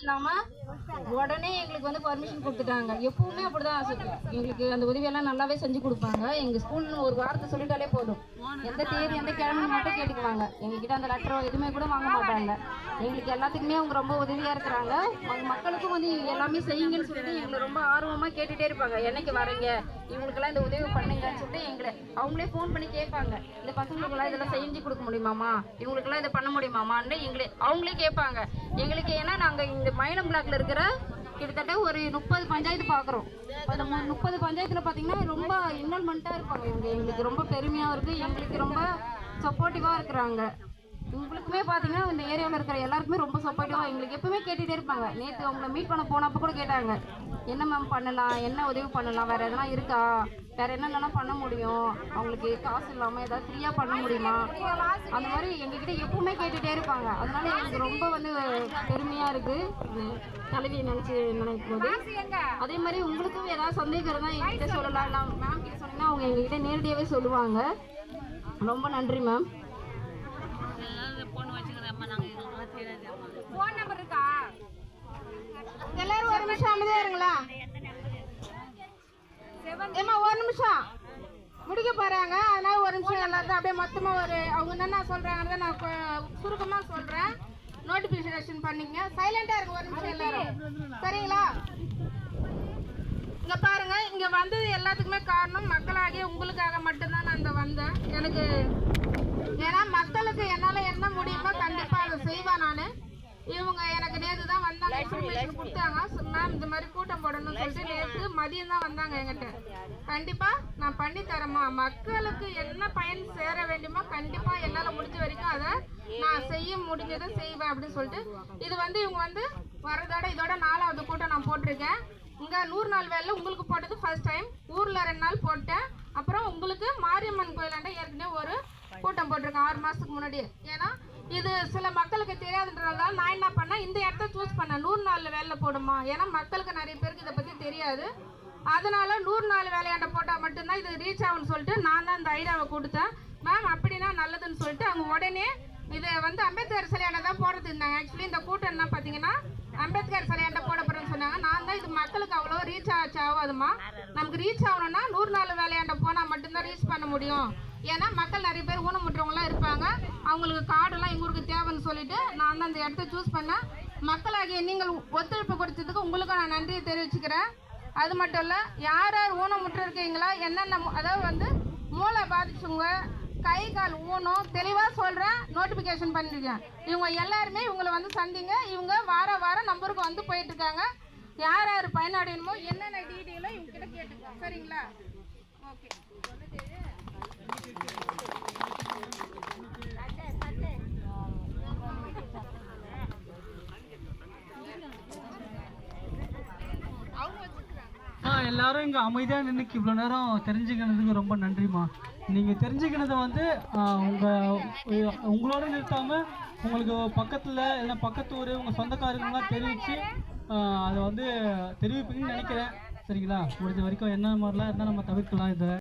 இல்லாம உடனே எங்களுக்கு வந்து பர்மிஷன் கொடுத்துட்டாங்க. எப்பவுமே அப்படிதான் சு- எங்களுக்கு அந்த உதவியெல்லாம் நல்லாவே செஞ்சு கொடுப்பாங்க. எங்க ஸ்கூல்னு ஒரு வாரத்தை சொல்லிட்டாலே போதும். எந்த தேதி எந்த கிழமை மட்டும் கேட்டுக்குவாங்க. எங்ககிட்ட அந்த லெட்டரோ எதுவுமே கூட வாங்க மாட்டாங்க. எங்களுக்கு எல்லாத்துக்குமே அவங்க ரொம்ப உதவியா இருக்கிறாங்க. அவங்க மக்களுக்கும் வந்து எல்லாமே செய்யுங்கன்னு சொல்லிட்டு எங்களை ரொம்ப ஆர்வமா கேட்டுட்டே இருப்பாங்க. என்னைக்கு வரீங்க? இவங்களுக்கெல்லாம் இந்த உதவி பண்ணுங்கன்னு சொல்லிட்டு எங்களை அவங்களே ஃபோன் பண்ணி கேட்பாங்க. இந்த பசங்களுக்கெல்லாம் இதெல்லாம் செஞ்சு கொடுக்க முடியுமாமா இவங்களுக்கெல்லாம் இதை பண்ண முடியுமாமான்னு எங்களே அவங்களே கேட்பாங்க. எங்களுக்கு ஏன்னா நாங்கள் இந்த மயிலம் பிளாக்ல இருக்கிற கிட்டத்தட்ட ஒரு முப்பது பஞ்சாயத்து பார்க்குறோம் அந்த முப்பது பஞ்சாயத்தில் பார்த்தீங்கன்னா ரொம்ப இன்வால்மெண்ட்டாக இருப்பாங்க இவங்க. எங்களுக்கு ரொம்ப பெருமையாக இருக்குது எங்களுக்கு ரொம்ப சப்போர்ட்டிவாக இருக்கிறாங்க. உங்களுக்குமே பார்த்தீங்கன்னா இந்த ஏரியாவில் இருக்கிற எல்லாருக்குமே ரொம்ப சப்போர்ட்டிவாக எங்களுக்கு எப்பவுமே கேட்டுகிட்டே இருப்பாங்க. நேற்று அவங்கள மீட் பண்ண போனப்போ கூட கேட்டாங்க. என்ன மேம் பண்ணலாம்? என்ன உதவி பண்ணலாம்? வேறு எதனா இருக்கா? வேறு என்னென்னலாம் பண்ண முடியும். அவங்களுக்கு காசு இல்லாமல் ஏதாவது ஃப்ரீயாக பண்ண முடியுமா? அந்த மாதிரி எங்ககிட்ட எப்பவுமே கேட்டுகிட்டே இருப்பாங்க. அதனால எனக்கு ரொம்ப வந்து பெருமையாக இருக்குது தலைவியை நினச்சி நினைக்கும் போது அதே மாதிரி உங்களுக்கும் ஏதாவது சந்தேகம் இருந்தால் எங்ககிட்ட சொல்லலாம். நான் மேம் கிட்ட சொன்னீங்கன்னா அவங்க எங்ககிட்ட நேரடியாகவே சொல்லுவாங்க. ரொம்ப நன்றி மேம் எல்லாரும் ஒரு நிமிஷம் அமைதியா இருங்களா ஏமா ஒரு நிமிஷம். முடிக்க போறாங்க. அதனால ஒரு நிமிஷம் எல்லாத்தையும் அப்படியே மொத்தமா ஒரு அவங்க என்னென்ன சொல்றாங்கன்னு நான் சுருக்கமா சொல்றேன். நோட்டிபிகேஷன் பண்ணிங்க சைலண்டா இருக்கு ஒரு நிமிஷம் எல்லாரும். சரிங்களா? இங்க பாருங்க இங்க வந்தது எல்லாத்துக்குமே காரணம் மக்களாகிய உங்களுக்காக மட்டும்தான் நான் இந்த வந்தேன். எனக்கு ஏன்னா மக்களுக்கு என்னால என்ன முடியுமோ கண்டிப்பா அதை செய்வேன் நான். இவங்க எனக்கு வந்தாங்க இன்ஃபர்மேஷன் கொடுத்தாங்க. மேம் இந்த மாதிரி கூட்டம் போடணும்னு சொல்லிட்டு நேத்து மதியம் தான் வந்தாங்க என்கிட்ட. கண்டிப்பா நான் பண்ணி மக்களுக்கு என்ன பயன் சேர வேண்டுமோ கண்டிப்பா என்னால முடிஞ்ச வரைக்கும் அதை நான் செய்ய முடிஞ்சதை செய்வேன் அப்படின்னு சொல்லிட்டு இது வந்து இவங்க வந்து வரதோட இதோட நாலாவது கூட்டம் நான் போட்டிருக்கேன். இங்க நூறு நாள் வேலை உங்களுக்கு போட்டது ஃபர்ஸ்ட் டைம் ஊர்ல ரெண்டு நாள் போட்டேன். அப்புறம் உங்களுக்கு மாரியம்மன் கோயிலாண்ட ஏற்கனவே ஒரு கூட்டம் போட்டிருக்கேன் ஆறு மாசத்துக்கு முன்னாடி ஏன்னா இது சில மக்களுக்கு தெரியாதுன்றதால நான் என்ன பண்ணேன் இந்த இடத்த சூஸ் பண்ணேன். நூறு நாள் வேலை போடுமா? ஏன்னா மக்களுக்கு நிறைய பேருக்கு இதை பற்றி தெரியாது. அதனால நூறு நாள் வேலையாண்ட போட்டால் மட்டும்தான் இது ரீச் ஆகும்னு சொல்லிட்டு நான் தான் இந்த ஐடியாவை கொடுத்தேன். மேம் அப்படின்னா நல்லதுன்னு சொல்லிட்டு அவங்க உடனே இது வந்து அம்பேத்கர் சிலையாண்ட தான் போடுறது இருந்தாங்க. ஆக்சுவலி இந்த கூட்டம் என்ன பார்த்தீங்கன்னா அம்பேத்கர் சிலையாண்ட போட போகிறேன்னு சொன்னாங்க. நான் தான் இது மக்களுக்கு அவ்வளோ ரீச் ஆச்சு ஆகாதுமா? நமக்கு ரீச் ஆகணும்னா நூறு நாள் வேலையாண்ட போனால் மட்டும்தான் ரீச் பண்ண முடியும். ஏன்னா மக்கள் நிறைய பேர் ஊனமுற்றவங்களாம் இருப்பாங்க. அவங்களுக்கு கார்டெல்லாம் எங்க ஊருக்கு தேவைன்னு சொல்லிட்டு நான் தான் இடத்த சூஸ் பண்ணேன் மக்களாகிய நீங்கள் ஒத்துழைப்பு கொடுத்ததுக்கு உங்களுக்கு நான் நன்றியை தெரிவிச்சுக்கிறேன். அது மட்டும் இல்லை யார் யார் ஊனமுற்று இருக்கீங்களா? என்னென்ன மு- அதாவது வந்து மூளை பாதிச்சவங்க கை கால் ஊனம் தெளிவாக சொல்கிறேன் நோட்டிஃபிகேஷன் பண்ணிருக்கேன். இவங்க எல்லாருமே இவங்களை வந்து சந்திங்க. இவங்க வார வாரம் நம்பருக்கு வந்து போயிட்டுருக்காங்க. யார் யார் பயனடையணுமோ என்னென்ன டீட்டெயிலோ இவங்ககிட்ட கேட்டுக்கோங்க சரிங்களா? ஓகே எல்லாரும் இங்கே அமைதியாக நின்றுக்கு இவ்வளோ நேரம் தெரிஞ்சுக்கினதுக்கு ரொம்ப நன்றிம்மா. நீங்கள் தெரிஞ்சுக்கினதை வந்து உங்கள் உங்களோட நிறுத்தாமல் உங்களுக்கு பக்கத்தில் இல்லை பக்கத்து ஊர் உங்கள் சொந்தக்காரங்களாம் தெரிவித்து அதை வந்து தெரிவிப்பீங்கன்னு நினைக்கிறேன். சரிங்களா? முடிஞ்ச வரைக்கும் என்ன மாதிரிலாம் இருந்தால் நம்ம தவிர்க்கலாம் இதை.